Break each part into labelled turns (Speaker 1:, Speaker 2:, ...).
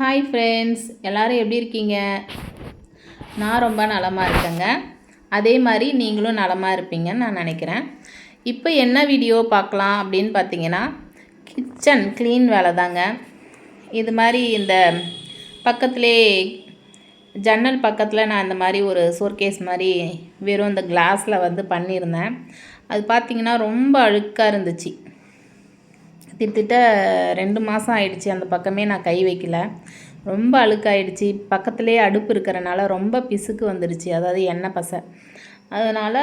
Speaker 1: Hi friends எல்லோரும் எப்படி இருக்கீங்க? நான் ரொம்ப நலமாக இருக்கேங்க. அதே மாதிரி நீங்களும் நலமாக இருப்பீங்கன்னு நான் நினைக்கிறேன். இப்போ என்ன வீடியோ பார்க்கலாம் அப்படின்னு பார்த்தீங்கன்னா கிச்சன் க்ளீன் வேலை தாங்க இது மாதிரி இந்த பக்கத்திலே ஜன்னல் பக்கத்தில் நான் இந்த மாதிரி ஒரு சோர்கேஸ் மாதிரி வெறும் இந்த கிளாஸில் வந்து பண்ணியிருந்தேன். அது பார்த்தீங்கன்னா ரொம்ப அழுக்காக இருந்துச்சு. கிட்டத்தட்ட ரெண்டு மாதம் ஆயிடுச்சு அந்த பக்கமே நான் கை வைக்கல. ரொம்ப அழுக்காயிடுச்சு. பக்கத்துலேயே அடுப்பு இருக்கிறனால ரொம்ப பிசுக்கு வந்துடுச்சு அதாவது எண்ணெய் பசை. அதனால்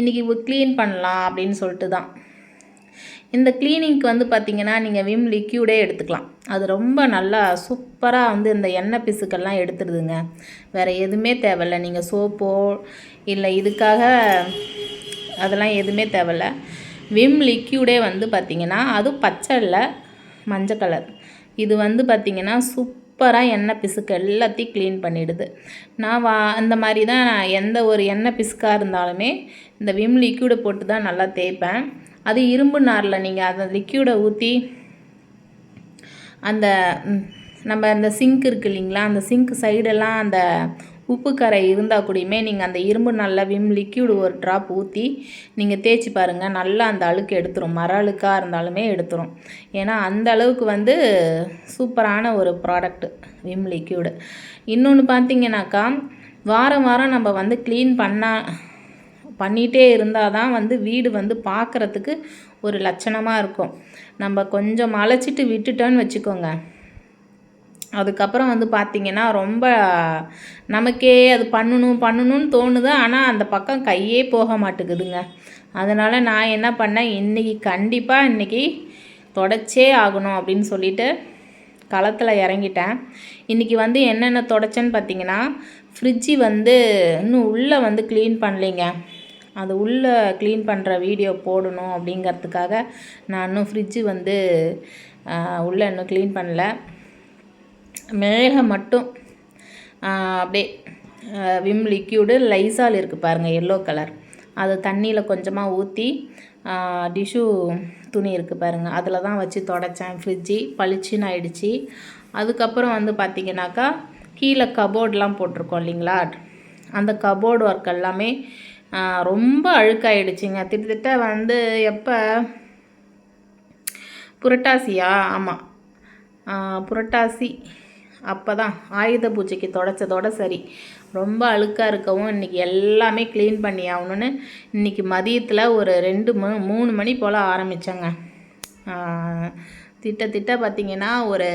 Speaker 1: இன்றைக்கி க்ளீன் பண்ணலாம் அப்படின்னு சொல்லிட்டு தான். இந்த க்ளீனிங்க்கு வந்து பார்த்திங்கன்னா நீங்கள் விம் லிக்யூடே எடுத்துக்கலாம். அது ரொம்ப நல்லா சூப்பராக வந்து இந்த எண்ணெய் பிசுக்கெல்லாம் எடுத்துடுதுங்க வேறு எதுவுமே தேவையில்லை. நீங்கள் சோப்போ இல்லை இதுக்காக அதெல்லாம் எதுவுமே தேவையில்லை. விம் லிக்யூடே வந்து பார்த்திங்கன்னா அதுவும் பச்சை இல்லை மஞ்சள் கலர் இது வந்து பார்த்திங்கன்னா சூப்பராக எண்ணெய் பிசுக்கு எல்லாத்தையும் க்ளீன் பண்ணிடுது. நான் வா அந்த மாதிரி தான் நான் எந்த ஒரு எண்ணெய் பிசுக்காக இருந்தாலுமே இந்த விம் லிக்யூடை போட்டு தான் நல்லா தேய்ப்பேன். அது இரும்பு நாரில் நீங்கள் அந்த லிக்யூடை ஊற்றி அந்த நம்ம அந்த சிங்க் இருக்கு இல்லைங்களா அந்த சிங்க் சைடெல்லாம் அந்த உப்பு கரை இருந்தால் கூடயுமே நீங்கள் அந்த இரும்பு நல்லா விம் லிக்யூடு ஒரு ட்ராப் ஊற்றி நீங்கள் தேய்ச்சி பாருங்கள் நல்லா அந்த அழுக்கு எடுத்துரும். மர அழுக்காக இருந்தாலுமே எடுத்துரும். ஏன்னா அந்த அளவுக்கு வந்து சூப்பரான ஒரு ப்ராடக்ட் விம் லிக்யூடு இன்னொன்று பார்த்தீங்கன்னாக்கா வாரம் வாரம் நம்ம வந்து க்ளீன் பண்ணால் பண்ணிகிட்டே இருந்தால் தான் வந்து வீடு வந்து பார்க்குறதுக்கு ஒரு லட்சணமாக இருக்கும். நம்ம கொஞ்சம் அழைச்சிட்டு விட்டுட்டோன்னு வச்சுக்கோங்க. அதுக்கப்புறம் வந்து பார்த்திங்கன்னா ரொம்ப நமக்கே அது பண்ணணும் பண்ணணும்னு தோணுது. ஆனால் அந்த பக்கம் கையே போக மாட்டேங்குதுங்க. அதனால் நான் என்ன பண்ணேன் இன்றைக்கி கண்டிப்பாக இன்றைக்கி தொடச்சே ஆகணும் அப்படின்னு சொல்லிட்டு களத்தில் இறங்கிட்டேன். இன்றைக்கி வந்து என்னென்ன தொடச்சேன்னு பார்த்தீங்கன்னா ஃப்ரிட்ஜி வந்து இன்னும் உள்ளே வந்து க்ளீன் பண்ணலைங்க. அது உள்ளே க்ளீன் பண்ணுற வீடியோ போடணும் அப்படிங்கிறதுக்காக நான் இன்னும் ஃப்ரிட்ஜு வந்து உள்ளே இன்னும் க்ளீன் பண்ணல. மேலே மட்டும் அப்படியே விம் லிக்யூடு லைசால் இருக்குது பாருங்கள் எல்லோ கலர் அது தண்ணியில் கொஞ்சமாக ஊற்றி டிஷ்யூ துணி இருக்குது பாருங்கள் அதில் தான் வச்சு தொடச்சேன் ஃப்ரிட்ஜி பளிச்சுன்னு ஆயிடுச்சு. அதுக்கப்புறம் வந்து பார்த்திங்கனாக்கா கீழே கபோர்டெலாம் போட்டிருக்கோம் இல்லைங்களா? அந்த கபோர்டு ஒர்க் எல்லாமே ரொம்ப அழுக்காயிடுச்சுங்க. திட்டத்திட்ட வந்து எப்போ? புரட்டாசியா? ஆமாம் புரட்டாசி. அப்போ தான் ஆயுத பூஜைக்கு தொடச்சதோட சரி. ரொம்ப அழுக்காக இருக்கவும் இன்றைக்கி எல்லாமே க்ளீன் பண்ணி ஆகணும்னு இன்றைக்கி மதியத்தில் ஒரு ரெண்டு மணி மூணு மணி போல் ஆரம்பித்தேங்க திட்ட திட்ட பார்த்திங்கன்னா ஒரு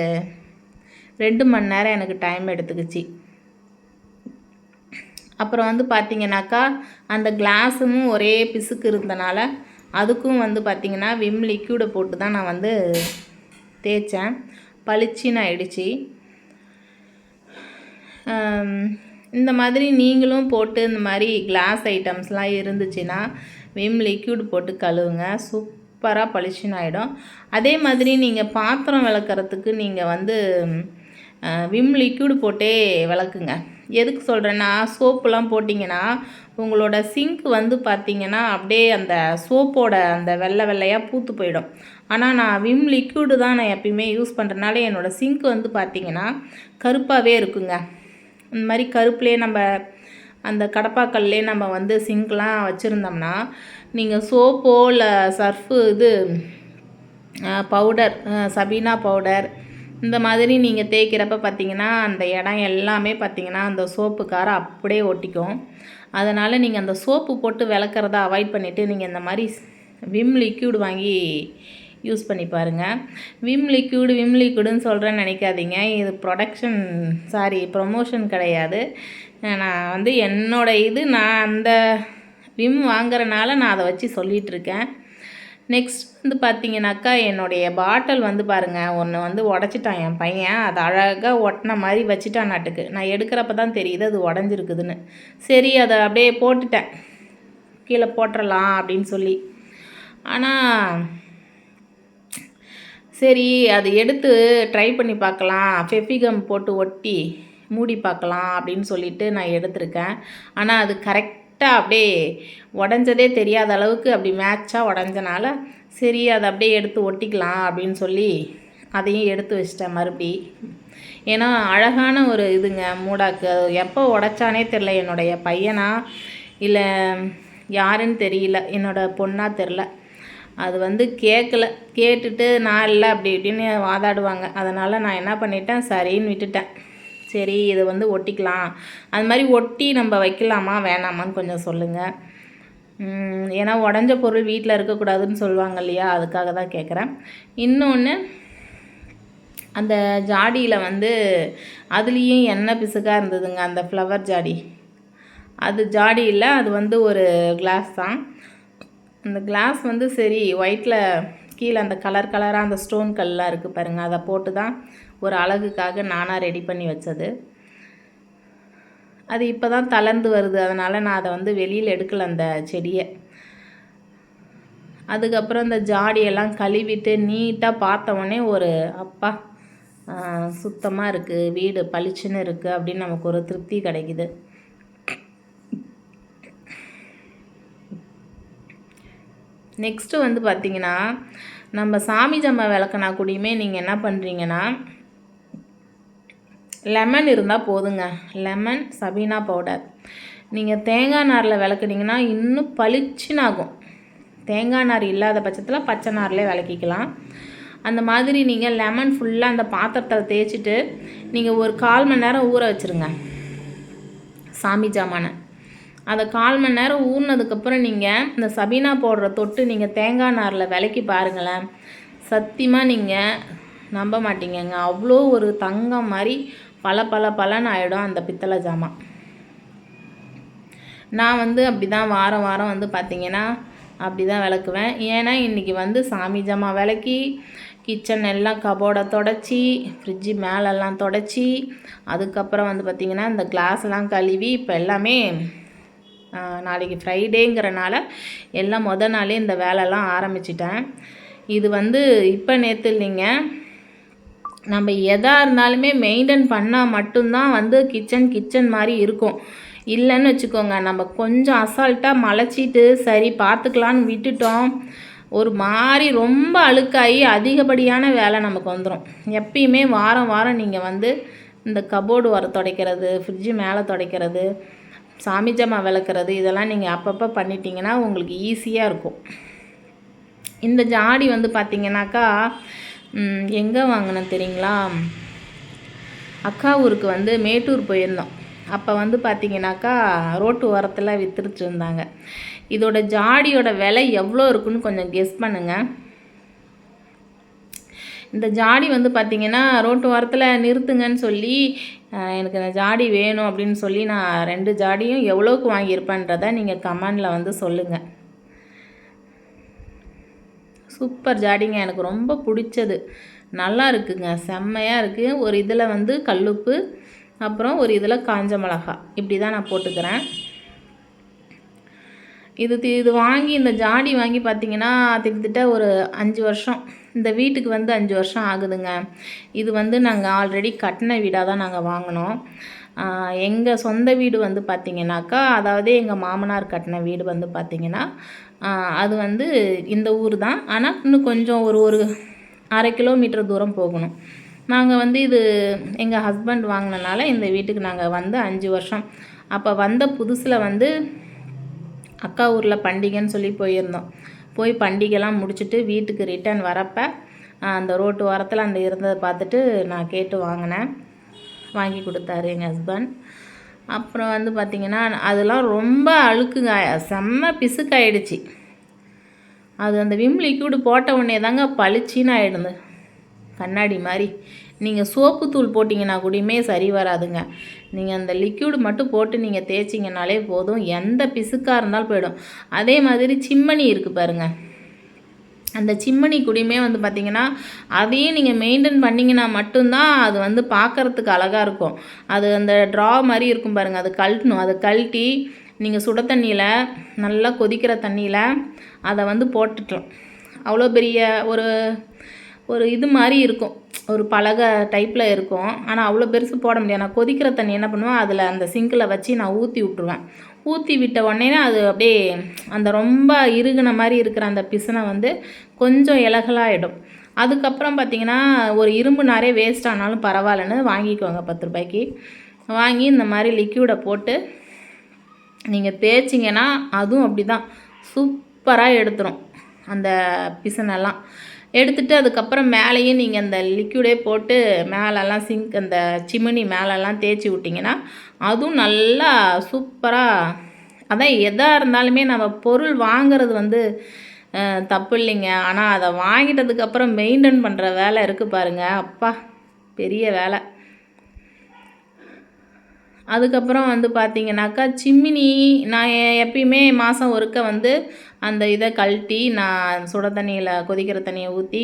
Speaker 1: ரெண்டு மணி நேரம் எனக்கு டைம் எடுத்துக்கிச்சு. அப்புறம் வந்து பார்த்தீங்கன்னாக்கா அந்த கிளாஸும் ஒரே பிசுக்கு இருந்தனால அதுக்கும் வந்து பார்த்திங்கன்னா விம் லிக்யூடை போட்டு தான் நான் வந்து தேய்ச்சேன். பளிச்சுன்னு ஆயிடுச்சு. இந்த மாதிரி நீங்களும் போட்டு இந்த மாதிரி கிளாஸ் ஐட்டம்ஸ்லாம் இருந்துச்சுன்னா விம் லிக்யூட் போட்டு கழுவுங்க. சூப்பராக பளிச்சுன்னு ஆகிடும் அதே மாதிரி நீங்கள் பாத்திரம் விளக்குறதுக்கு நீங்கள் வந்து விம் லிக்யூடு போட்டே விளக்குங்க. எதுக்கு சொல்கிறேன்னா சோப்புலாம் போட்டிங்கன்னா உங்களோட சிங்க் வந்து பார்த்தீங்கன்னா அப்படியே அந்த சோப்போட அந்த வெள்ளை வெள்ளையாக பூத்து போயிடும். ஆனால் நான் விம் லிக்யூடு தான் நான் எப்பயுமே யூஸ் பண்ணுறதுனால என்னோடய சிங்க் வந்து பார்த்திங்கன்னா கருப்பாகவே இருக்குங்க. இந்த மாதிரி கருப்புலேயே நம்ம அந்த கடப்பாக்கல்லே நம்ம வந்து சிங்க்லாம் வச்சுருந்தோம்னா நீங்கள் சோப்போ இல்லை சர்ஃபு இது பவுடர் சபீனா பவுடர் இந்த மாதிரி நீங்கள் தேய்க்கிறப்ப பார்த்தீங்கன்னா அந்த இடம் எல்லாமே பார்த்தீங்கன்னா அந்த சோப்பு காரை அப்படியே ஒட்டிக்கும். அதனால் நீங்கள் அந்த சோப்பு போட்டு விளக்குறத அவாய்ட் பண்ணிவிட்டு நீங்கள் இந்த மாதிரி விம் லிக்யூட் வாங்கி யூஸ் பண்ணி பாருங்கள் விம் லிக்யூடு விம் லிக்யூடுன்னு சொல்கிறேன்னு நினைக்காதீங்க. இது ப்ரொடக்ஷன் சாரி ப்ரொமோஷன் கிடையாது. நான் வந்து என்னோடய இது நான் அந்த விம் வாங்குறனால நான் அதை வச்சு சொல்லிகிட்ருக்கேன் நெக்ஸ்ட் வந்து பார்த்தீங்கன்னாக்கா என்னுடைய பாட்டில் வந்து பாருங்கள் ஒன்று வந்து உடச்சிட்டான் என் பையன். அது அழகாக ஒட்டின மாதிரி வச்சுட்டான் நாட்டுக்கு. நான் எடுக்கிறப்ப தான் தெரியுது அது உடஞ்சிருக்குதுன்னு. சரி அதை அப்படியே போட்டுட்டேன். கீழே போட்டுடலாம் அப்படின்னு சொல்லி. ஆனால் சரி அது எடுத்து ட்ரை பண்ணி பார்க்கலாம். ஃபெஃபிகம் போட்டு ஒட்டி மூடி பார்க்கலாம் அப்படின்னு சொல்லிட்டு நான் எடுத்திருக்கேன். ஆனால் அது கரெக்டாக அப்படியே உடஞ்சதே தெரியாத அளவுக்கு அப்படி மேட்சாக உடஞ்சனால சரி அதை அப்படியே எடுத்து ஒட்டிக்கலாம் அப்படின்னு சொல்லி அதையும் எடுத்து வச்சிட்டேன் மறுபடி. ஏன்னா அழகான ஒரு இதுங்க மூடாக்கு. அது எப்போ உடச்சானே தெரில என்னுடைய பையனா? இல்லை யாருன்னு தெரியல. என்னோடய பொண்ணாக தெரில அது வந்து கேட்கல கேட்டுட்டு நான் இல்லை அப்படி இப்படின்னு வாதாடுவாங்க. அதனால் நான் என்ன பண்ணிட்டேன்? சரின்னு விட்டுட்டேன். சரி இதை வந்து ஒட்டிக்கலாம். அது மாதிரி ஒட்டி நம்ம வைக்கலாமா? வேணாமான்னு கொஞ்சம் சொல்லுங்கள் ஏன்னா உடஞ்ச பொருள் வீட்டில் இருக்கக்கூடாதுன்னு சொல்லுவாங்க இல்லையா? அதுக்காக தான் கேட்குறேன் இன்னொன்று அந்த ஜாடியில் வந்து அதுலேயும் எண்ணெய் பிசுக்காக இருந்ததுங்க அந்த ஃப்ளவர் ஜாடி. அது ஜாடி இல்லை அது வந்து ஒரு கிளாஸ் தான். அந்த கிளாஸ் வந்து சரி ஒயிட்டில் கீழே அந்த கலர் கலராக அந்த ஸ்டோன் கல்லாம் இருக்குது பாருங்கள் அதை போட்டு தான் ஒரு அழகுக்காக நானாக ரெடி பண்ணி வச்சது. அது இப்போ தான் தளர்ந்து வருது. அதனால் நான் அதை வந்து வெளியில் எடுக்கல அந்த செடியை. அதுக்கப்புறம் இந்த ஜாடியெல்லாம் கழுவிட்டு நீட்டாக பார்த்தவொடனே ஒரு அப்பா சுத்தமாக இருக்குது வீடு பளிச்சுன்னு இருக்குது அப்படின்னு நமக்கு ஒரு திருப்தி கிடைக்குது. நெக்ஸ்ட்டு வந்து பார்த்திங்கன்னா நம்ம சாமி ஜம்மா விளக்குனா கூடயுமே நீங்கள் என்ன பண்ணுறீங்கன்னா லெமன் இருந்தால் போதுங்க. லெமன் சபீனா பவுடர் நீங்கள் தேங்காய் நாரில் விளக்குனீங்கன்னா இன்னும் பளிச்சுன்னு ஆகும். தேங்காய் நார் இல்லாத பட்சத்தில் பச்சை நார்லேயே விளக்கிக்கலாம். அந்த மாதிரி நீங்கள் லெமன் ஃபுல்லாக அந்த பாத்திரத்தில் தேய்ச்சிட்டு நீங்கள் ஒரு கால் மணி நேரம் ஊற வச்சுருங்க. சாமி ஜாமானை. அதை கால் மணி நேரம் ஊறினதுக்கப்புறம் நீங்கள் இந்த சபீனா போடுற தொட்டு நீங்கள் தேங்காய் நாரில் விளக்கி பாருங்களேன். சத்தியமாக நீங்கள் நம்ப மாட்டீங்கங்க. அவ்வளோ ஒரு தங்கம் மாதிரி பல பல பலன்னு ஆகிடும் அந்த பித்தளை ஜாமான் நான் வந்து அப்படி தான் வாரம் வாரம் வந்து பார்த்தீங்கன்னா அப்படி தான் விளக்குவேன். ஏன்னா இன்றைக்கி வந்து சாமி ஜாமா விளக்கி கிச்சன் எல்லாம் கபோர்டை தொடச்சி ஃப்ரிட்ஜு மேலெல்லாம் தொடச்சி அதுக்கப்புறம் வந்து பார்த்திங்கன்னா இந்த கிளாஸ்லாம் கழுவி இப்போ எல்லாமே நாளைக்கு ஃப்ரைடேங்கிறனால எல்லாம் மொதல் நாளே இந்த வேலைலாம் ஆரம்பிச்சிட்டேன். இது வந்து இப்போ நேற்று இல்லைங்க நம்ம எதாக இருந்தாலுமே மெயின்டைன் பண்ணால் மட்டும்தான் வந்து கிச்சன் கிச்சன் மாதிரி இருக்கும். இல்லைன்னு வச்சுக்கோங்க நம்ம கொஞ்சம் அசால்ட்டாக மலைச்சிட்டு சரி பார்த்துக்கலான்னு விட்டுட்டோம். ஒரு மாதிரி ரொம்ப அழுக்காகி அதிகப்படியான வேலை நமக்கு வந்துடும் எப்பயுமே வாரம் வாரம் நீங்கள் வந்து இந்த கபோர்டு வர துடைக்கிறது ஃப்ரிட்ஜு மேலே துடைக்கிறது சாமி ஜமா விளக்குறது இதெல்லாம் நீங்கள் அப்பப்போ பண்ணிட்டீங்கன்னா உங்களுக்கு ஈஸியாக இருக்கும். இந்த ஜாடி வந்து பார்த்திங்கனாக்கா எங்கே வாங்கினேன் தெரியுங்களா? அக்கா ஊருக்கு வந்து மேட்டூர் போயிருந்தோம். அப்போ வந்து பார்த்தீங்கன்னாக்கா ரோட்டு ஓரத்தில் வித்துட்டு இருந்தாங்க. இதோட ஜாடியோட விலை எவ்வளோ இருக்குன்னு கொஞ்சம் கெஸ் பண்ணுங்கள் இந்த ஜாடி வந்து பார்த்திங்கன்னா ரோட்டு ஓரத்தில் நிறுத்துங்கன்னு சொல்லி எனக்கு இந்த ஜாடி வேணும் அப்படின்னு சொல்லி நான் ரெண்டு ஜாடியும் எவ்வளோக்கு வாங்கியிருப்பேன்றதை நீங்கள் கமெண்டில் வந்து சொல்லுங்கள் சூப்பர் ஜாடிங்க எனக்கு ரொம்ப பிடிச்சது. நல்லா இருக்குங்க செம்மையாக இருக்குது ஒரு இதில் வந்து கல்லுப்பு அப்புறம் ஒரு இதில் காஞ்ச மிளகா. இப்படி தான் நான் போட்டுக்கிறேன். இது தி- இது வாங்கி இந்த ஜாடி வாங்கி பார்த்தீங்கன்னா கிட்டத்தட்ட ஒரு அஞ்சு வருஷம். இந்த வீட்டுக்கு வந்து அஞ்சு வருஷம் ஆகுதுங்க. இது வந்து நாங்கள் ஆல்ரெடி கட்டின வீடாக தான் நாங்கள் வாங்கினோம். எங்கள் சொந்த வீடு வந்து பார்த்திங்கனாக்கா அதாவது எங்கள் மாமனார் கட்டின வீடு வந்து பார்த்திங்கன்னா அது வந்து இந்த ஊர் தான். ஆனால் இன்னும் கொஞ்சம் ஒரு ஒரு அரை கிலோமீட்டர் தூரம் போகணும். நாங்கள் வந்து இது எங்கள் ஹஸ்பண்ட் வாங்கினனால இந்த வீட்டுக்கு நாங்கள் வந்து அஞ்சு வருஷம். அப்போ வந்த புதுசில் வந்து அக்கா ஊரில் பண்டிகைன்னு சொல்லி போயிருந்தோம். போய் பண்டிகைலாம் முடிச்சுட்டு வீட்டுக்கு ரிட்டர்ன் வரப்போ அந்த ரோட்டு ஓரத்தில் அந்த இருந்ததை பார்த்துட்டு நான் கேட்டு வாங்கினேன். வாங்கி கொடுத்தாரு எங்கள் ஹஸ்பண்ட் அப்புறம் வந்து பார்த்திங்கன்னா அதெல்லாம் ரொம்ப அழுக்குங்க. செம்ம பிசுக்காயிடுச்சு. அது அந்த விம் லிக்விடு போட்ட உடனே தாங்க பளிச்சின்னு ஆகிடுது கண்ணாடி மாதிரி. நீங்கள் சோப்பு தூள் போட்டிங்கன்னா கூடயுமே சரி வராதுங்க. நீங்கள் அந்த லிக்யூடு மட்டும் போட்டு நீங்கள் தேய்ச்சிங்கனாலே போதும். எந்த பிசுக்காக இருந்தாலும் போயிடும். அதே மாதிரி சிம்மணி இருக்குது பாருங்க. அந்த சிம்மணி குடியுமே வந்து பார்த்திங்கன்னா அதையும் நீங்கள் மெயின்டைன் பண்ணிங்கன்னா மட்டும்தான் அது வந்து பார்க்கறதுக்கு அழகாக இருக்கும். அது அந்த ட்ரா மாதிரி இருக்கும் பாருங்கள் அது கழட்டணும். அதை கழட்டி நீங்கள் சுட தண்ணியில் நல்லா கொதிக்கிற தண்ணியில் அதை வந்து போட்டுட்டோம் அவ்வளோ பெரிய ஒரு ஒரு இது மாதிரி இருக்கும். ஒரு பலகை டைப்பில் இருக்கும். ஆனால் அவ்வளோ பெருசு போட முடியாது. நான் கொதிக்கிற தண்ணி என்ன பண்ணுவேன்? அதில் அந்த சிங்கில் வச்சு நான் ஊற்றி விட்ருவேன் ஊற்றி விட்ட உடனே அது அப்படியே அந்த ரொம்ப இறுகின மாதிரி இருக்கிற அந்த பிசனை வந்து கொஞ்சம் இலகலாகிடும் அதுக்கப்புறம் பார்த்தீங்கன்னா ஒரு இரும்பு நாரே வேஸ்ட் ஆனாலும் பரவாயில்லன்னு வாங்கிக்கோங்க பத்து ரூபாய்க்கு. வாங்கி இந்த மாதிரி லிக்யூடை போட்டு நீங்கள் தேய்ச்சிங்கன்னா அதுவும் அப்படி தான் சூப்பராக எடுத்துரும் அந்த பிசனெல்லாம். எடுத்துட்டு அதுக்கப்புறம் மேலேயும் நீங்கள் அந்த லிக்யூடே போட்டு மேலெல்லாம் சிங்க் அந்த சிமினி மேலெல்லாம் தேய்ச்சி விட்டிங்கன்னா அதுவும் நல்லா சூப்பராக அதான் எதாக இருந்தாலுமே நம்ம பொருள் வாங்குறது வந்து தப்பு இல்லைங்க. ஆனால் அதை வாங்கிட்டதுக்கப்புறம் மெயின்டைன் பண்ணுற வேலை இருக்குது பாருங்கள் அப்பா பெரிய வேலை. அதுக்கப்புறம் வந்து பார்த்தீங்கன்னாக்கா சிம்மினி நான் எப்பயுமே மாதம் ஒருக்க வந்து அந்த இதை கழட்டி நான் சுட தண்ணியில் கொதிக்கிற தண்ணியை ஊற்றி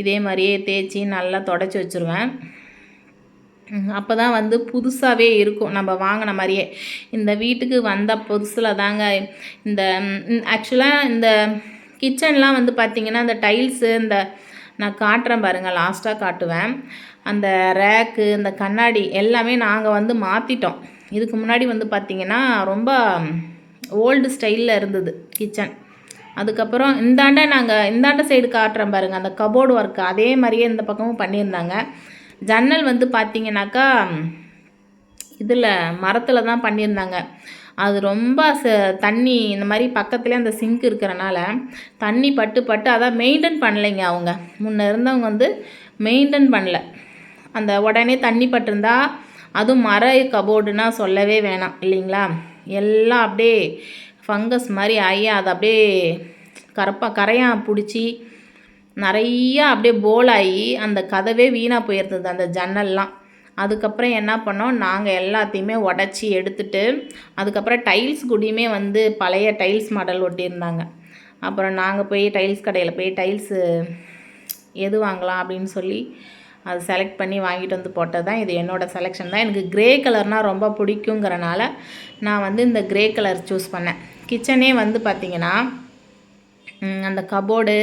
Speaker 1: இதே மாதிரியே தேய்ச்சி நல்லா தொடச்சி வச்சுருவேன். அப்போ தான் வந்து புதுசாகவே இருக்கும். நம்ம வாங்கின மாதிரியே. இந்த வீட்டுக்கு வந்த புதுசில் தாங்க இந்த ஆக்சுவலாக இந்த கிச்சன்லாம் வந்து பார்த்திங்கன்னா இந்த டைல்ஸு இந்த நான் காட்டுறேன் பாருங்கள் லாஸ்ட்டாக காட்டுவேன். அந்த ரேக்கு இந்த கண்ணாடி எல்லாமே நாங்கள் வந்து மாற்றிட்டோம் இதுக்கு முன்னாடி வந்து பார்த்திங்கன்னா ரொம்ப ஓல்டு ஸ்டைலில் இருந்தது கிச்சன் அதுக்கப்புறம் இந்தாண்ட நாங்கள் இந்தாண்ட சைடு காட்டுறோம் பாருங்கள் அந்த கபோர்டு ஒர்க் அதே மாதிரியே இந்த பக்கமும் பண்ணியிருந்தாங்க. ஜன்னல் வந்து பார்த்தீங்கன்னாக்கா இதில் மரத்தில் தான் பண்ணியிருந்தாங்க. அது ரொம்ப ச தண்ணி இந்த மாதிரி பக்கத்துலேயே அந்த சிங்க் இருக்கிறனால தண்ணி பட்டு பட்டு அதான் மெயின்டைன் பண்ணலைங்க அவங்க. முன்ன இருந்தவங்க வந்து மெயின்டைன் பண்ணல. அந்த உடனே தண்ணி பட்டிருந்தா அதுவும் மர கபோர்டுனா சொல்லவே வேணாம் இல்லைங்களா? எல்லாம் அப்படியே ஃபங்கஸ் மாதிரி ஆகி அது அப்படியே கரப்பாக கரையான் பிடிச்சி நிறையா அப்படியே போலாகி அந்த கதவே வீணாக போயிருந்தது அந்த ஜன்னல்லாம். அதுக்கப்புறம் என்ன பண்ணோம்? நாங்கள் எல்லாத்தையுமே உடச்சி எடுத்துட்டு அதுக்கப்புறம் டைல்ஸ் கூடயுமே வந்து பழைய டைல்ஸ் மாடல் ஒட்டியிருந்தாங்க. அப்புறம் நாங்கள் போய் டைல்ஸ் கடையில் போய் டைல்ஸு எது வாங்கலாம் அப்படின்னு சொல்லி அது செலக்ட் பண்ணி வாங்கிட்டு வந்து போட்டது தான் இது என்னோடய செலெக்ஷன் தான். எனக்கு கிரே கலர்னால் ரொம்ப பிடிக்குங்கிறனால நான் வந்து இந்த கிரே கலர் சூஸ் பண்ணேன். கிச்சனே வந்து பார்த்திங்கன்னா அந்த கபோர்டு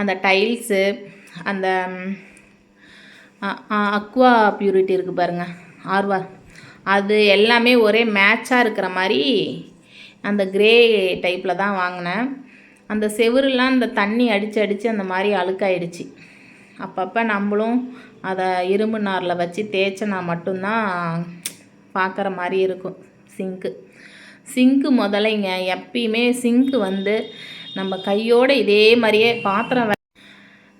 Speaker 1: அந்த டைல்ஸு அந்த அக்வா பியூரிட்டி இருக்குது பாருங்கள் ஆர்வா அது எல்லாமே ஒரே மேட்சாக இருக்கிற மாதிரி அந்த கிரே டைப்பில் தான் வாங்கினேன். அந்த செவுருலாம் அந்த தண்ணி அடித்து அடித்து அந்த மாதிரி அழுக்காயிடுச்சு. அப்பப்போ நம்மளும் அதை இரும்பு நாரில் வச்சு தேய்ச்சினா மட்டும்தான் பார்க்குற மாதிரி இருக்கும் சிங்க்கு சிங்க்கு முதலைங்க. எப்பயுமே சிங்க்கு வந்து நம்ம கையோட இதே மாதிரியே பாத்திரம்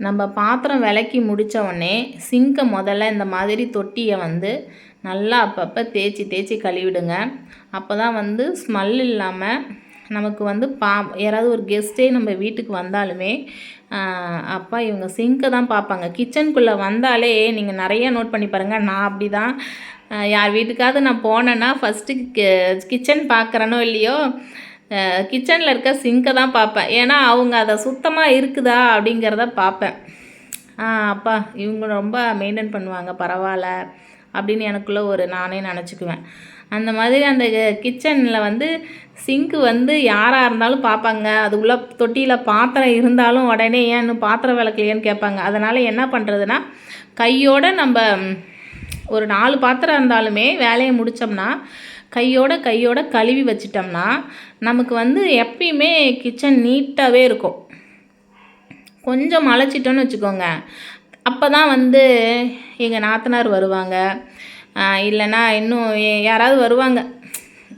Speaker 1: நம்ம பாத்திரம் விளக்கி முடித்த உடனே சிங்கை முதல்ல இந்த மாதிரி தொட்டியை வந்து நல்லா அப்பப்போ தேய்ச்சி தேய்ச்சி கழுவிடுங்க. அப்போ தான் வந்து ஸ்மெல் இல்லாமல் நமக்கு வந்து பா யாராவது ஒரு கெஸ்ட்டே நம்ம வீட்டுக்கு வந்தாலுமே அப்பா இவங்க சிங்கை தான் பார்ப்பாங்க. கிச்சனுக்குள்ளே வந்தாலே நீங்கள் நிறைய நோட் பண்ணி பாருங்கள் நான் அப்படி தான் யார் வீட்டுக்காவது நான் போனேன்னா ஃபஸ்ட்டு கிச்சன் பார்க்குறேனோ இல்லையோ கிச்சனில் இருக்க சிங்கை தான் பார்ப்பேன். ஏன்னா அவங்க அதை சுத்தமாக இருக்குதா அப்படிங்கிறத பார்ப்பேன். அப்பா இவங்க ரொம்ப மெயின்டைன் பண்ணுவாங்க. பரவாயில்ல அப்படின்னு எனக்குள்ளே ஒரு நானே நினச்சிக்குவேன். அந்த மாதிரி அந்த கிச்சனில் வந்து சிங்க்கு வந்து யாராக இருந்தாலும் பார்ப்பாங்க அது தொட்டியில் பாத்திரம் இருந்தாலும் உடனே ஏன் இன்னும் பாத்திரம் விளக்கலையேன்னு கேட்பாங்க. அதனால் என்ன பண்ணுறதுன்னா கையோட நம்ம ஒரு நாலு பாத்திரம் இருந்தாலுமே வேலையை முடித்தோம்னா கையோட கையோட கழுவி வச்சிட்டோம்னா நமக்கு வந்து எப்பயுமே கிச்சன் நீட்டாகவே இருக்கும். கொஞ்சம் மலைச்சிட்டோன்னு வச்சுக்கோங்க. அப்போ தான் வந்து எங்கள் நாத்தனார் வருவாங்க. இல்லைன்னா இன்னும் யாராவது வருவாங்க.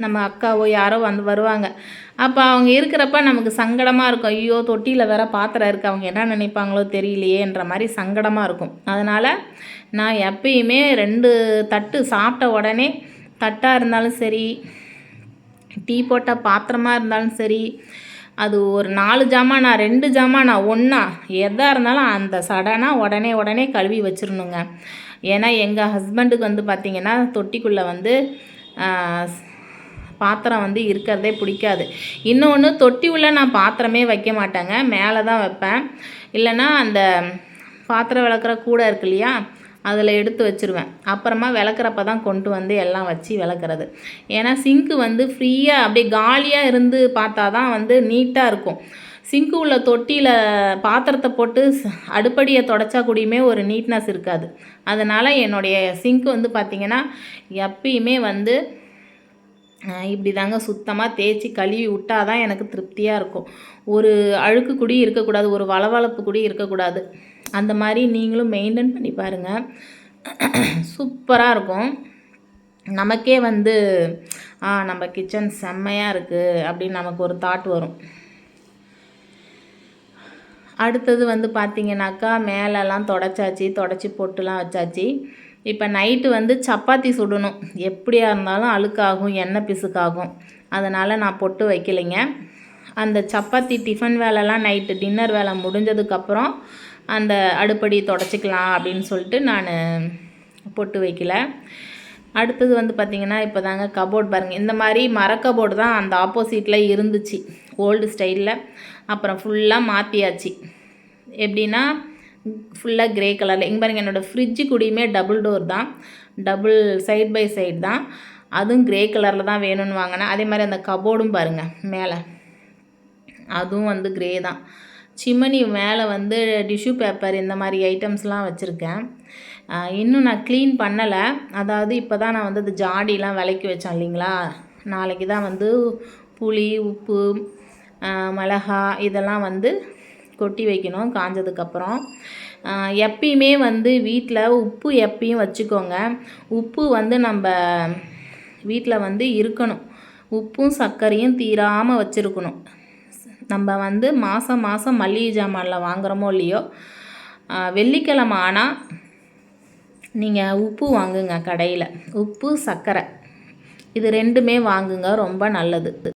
Speaker 1: நம்ம அக்காவோ யாரோ வந்து வருவாங்க. அப்போ அவங்க இருக்கிறப்ப நமக்கு சங்கடமாக இருக்கும். ஐயோ தொட்டியில் வேற பாத்திரம் இருக்குது அவங்க என்ன நினைப்பாங்களோ தெரியலையேன்ற மாதிரி சங்கடமாக இருக்கும். அதனால் நான் எப்பயுமே ரெண்டு தட்டு சாப்பிட்ட உடனே தட்டாக இருந்தாலும் சரி டீ போட்ட பாத்திரமாக இருந்தாலும் சரி அது ஒரு நாலு ஜாமான் நான் ரெண்டு ஜாமான் நான் ஒன்றா எதாக இருந்தாலும் அந்த சடனாக உடனே உடனே கழுவி வச்சிடணுங்க ஏன்னா எங்கள் ஹஸ்பண்டுக்கு வந்து பார்த்திங்கன்னா தொட்டிக்குள்ளே வந்து பாத்திரம் வந்து இருக்கிறதே பிடிக்காது. இன்னொன்று தொட்டி உள்ள நான் பாத்திரமே வைக்க மாட்டேங்க. மேலே தான் வைப்பேன். இல்லைன்னா அந்த பாத்திரம் விளக்குற கூடை இருக்கு இல்லையா அதில் எடுத்து வச்சிருவேன். அப்புறமா விளக்குறப்ப தான் கொண்டு வந்து எல்லாம் வச்சு விளக்குறது. ஏன்னா சிங்க்கு வந்து ஃப்ரீயாக அப்படியே காலியாக இருந்து பார்த்தா தான் வந்து நீட்டாக இருக்கும். சிங்க்கு உள்ள தொட்டியில் பாத்திரத்தை போட்டு அடுப்படியை தொடச்சா கூடயுமே ஒரு நீட்னஸ் இருக்காது. அதனால் என்னுடைய சிங்க் வந்து பார்த்திங்கன்னா எப்பயுமே வந்து இப்படி தாங்க சுத்தமாக தேய்ச்சி கழுவி விட்டால் தான் எனக்கு திருப்தியாக இருக்கும். ஒரு அழுக்கு குடி இருக்கக்கூடாது ஒரு வளவளப்பு குடி இருக்கக்கூடாது. அந்த மாதிரி நீங்களும் மெயின்டைன் பண்ணி பாருங்கள் சூப்பராக இருக்கும். நமக்கே வந்து நம்ம கிச்சன் செம்மையாக இருக்குது அப்படின்னு நமக்கு ஒரு தாட் வரும். அடுத்தது வந்து பார்த்திங்கனாக்கா மேலெல்லாம் தொடச்சாச்சு தொடச்சி பொட்டுலாம் வச்சாச்சு. இப்போ நைட்டு வந்து சப்பாத்தி சுடணும். எப்படியா இருந்தாலும் அழுக்காகும் எண்ணெய் பிசுக்காகும். அதனால் நான் பொட்டு வைக்கலைங்க. அந்த சப்பாத்தி டிஃபன் வேலைலாம் நைட்டு டின்னர் வேலை முடிஞ்சதுக்கப்புறம் அந்த அடுப்படி தொடச்சிக்கலாம் அப்படின்னு சொல்லிட்டு நான் பொட்டு வைக்கல. அடுத்தது வந்து பார்த்திங்கன்னா இப்போ தாங்க கபோர்ட் பாருங்கள் இந்த மாதிரி மர கபோர்டு தான் அந்த ஆப்போசிட்டில் இருந்துச்சு. ஓல்டு ஸ்டைலில் அப்புறம் ஃபுல்லாக மாற்றியாச்சு எப்படின்னா ஃபுல்லாக க்ரே கலரில். இங்கே பாருங்கள் என்னோடய ஃப்ரிட்ஜு கூடியுமே டபுள் டோர் தான். டபுள் சைட் பை சைடு தான். அதுவும் க்ரே கலரில் தான் வேணும்னு வாங்கினேன். அதே மாதிரி அந்த கபோர்டும் பாருங்கள் மேலே. அதுவும் வந்து க்ரே தான். சிம்மனி மேலே வந்து டிஷ்யூ பேப்பர் இந்த மாதிரி ஐட்டம்ஸ்லாம் வச்சுருக்கேன். இன்னும் நான் க்ளீன் பண்ணலை. அதாவது இப்போ தான் நான் வந்து அந்த ஜாடிலாம் விலைக்கு வச்சேன் இல்லைங்களா? நாளைக்கு தான் வந்து புளி உப்பு மிளகா இதெல்லாம் வந்து கொட்டி வைக்கணும் காஞ்சதுக்கப்புறம். எப்பயுமே வந்து வீட்டில் உப்பு எப்பயும் வச்சுக்கோங்க. உப்பு வந்து நம்ம வீட்டில் வந்து இருக்கணும். உப்பும் சர்க்கரையும் தீராமல் வச்சுருக்கணும். நம்ம வந்து மாதம் மாதம் மளிகை ஜாமானில் வாங்குகிறோமோ இல்லையோ வெள்ளிக்கிழமை ஆனால் நீங்கள் உப்பு வாங்குங்க கடையில். உப்பு சர்க்கரை. இது ரெண்டுமே வாங்குங்க ரொம்ப நல்லது.